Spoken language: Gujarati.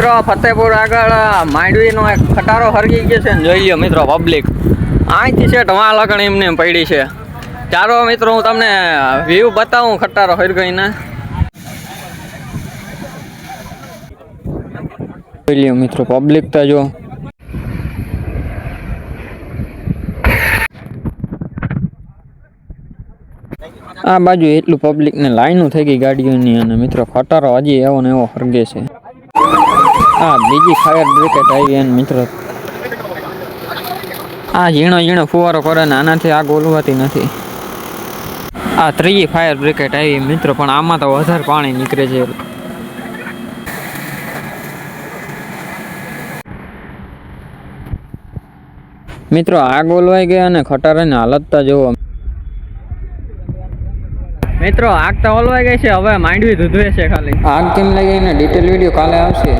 મિત્રો, ફતેપુર આગળ માંડવીનો એક ખટારો હરગી ગયો છે. ને જોઈ લ્યો મિત્રો પબ્લિક અહીંથી છે ઢવા લગણ એમને પડી છે. ચાલો મિત્રો, હું તમને વ્યૂ બતાવું ખટારો હરગઈને. મિત્રો પબ્લિક તો જો. આ બાજુ એટલું પબ્લિક ને લાઈનો થઈ ગઈ ગાડીઓની અને મિત્રો, ખટારો હજી એવો ને એવો હરગે છે. આ બીજી ફાયર બ્રિકેટ આવી અને મિત્રો. આ ઝીણો ઝીણો ફુવારો કરે ને આનાથી આગ ઓલવાતી નથી. આ ત્રીજી ફાયર બ્રિકેટ આવી મિત્રો પણ આમાં તો વધારે પાણી નીકળે છે. મિત્રો આગ ઓલવાઈ ગયા અને ખટારાની હાલતતા જુઓ મિત્રો આગ તો ઓલવાઈ ગઈ છે હવે માંડવી ધૂધવે છે ખાલી. આગ કેમ લઈ ગઈ ને ડિટેલ વીડિયો કાલે આવશે.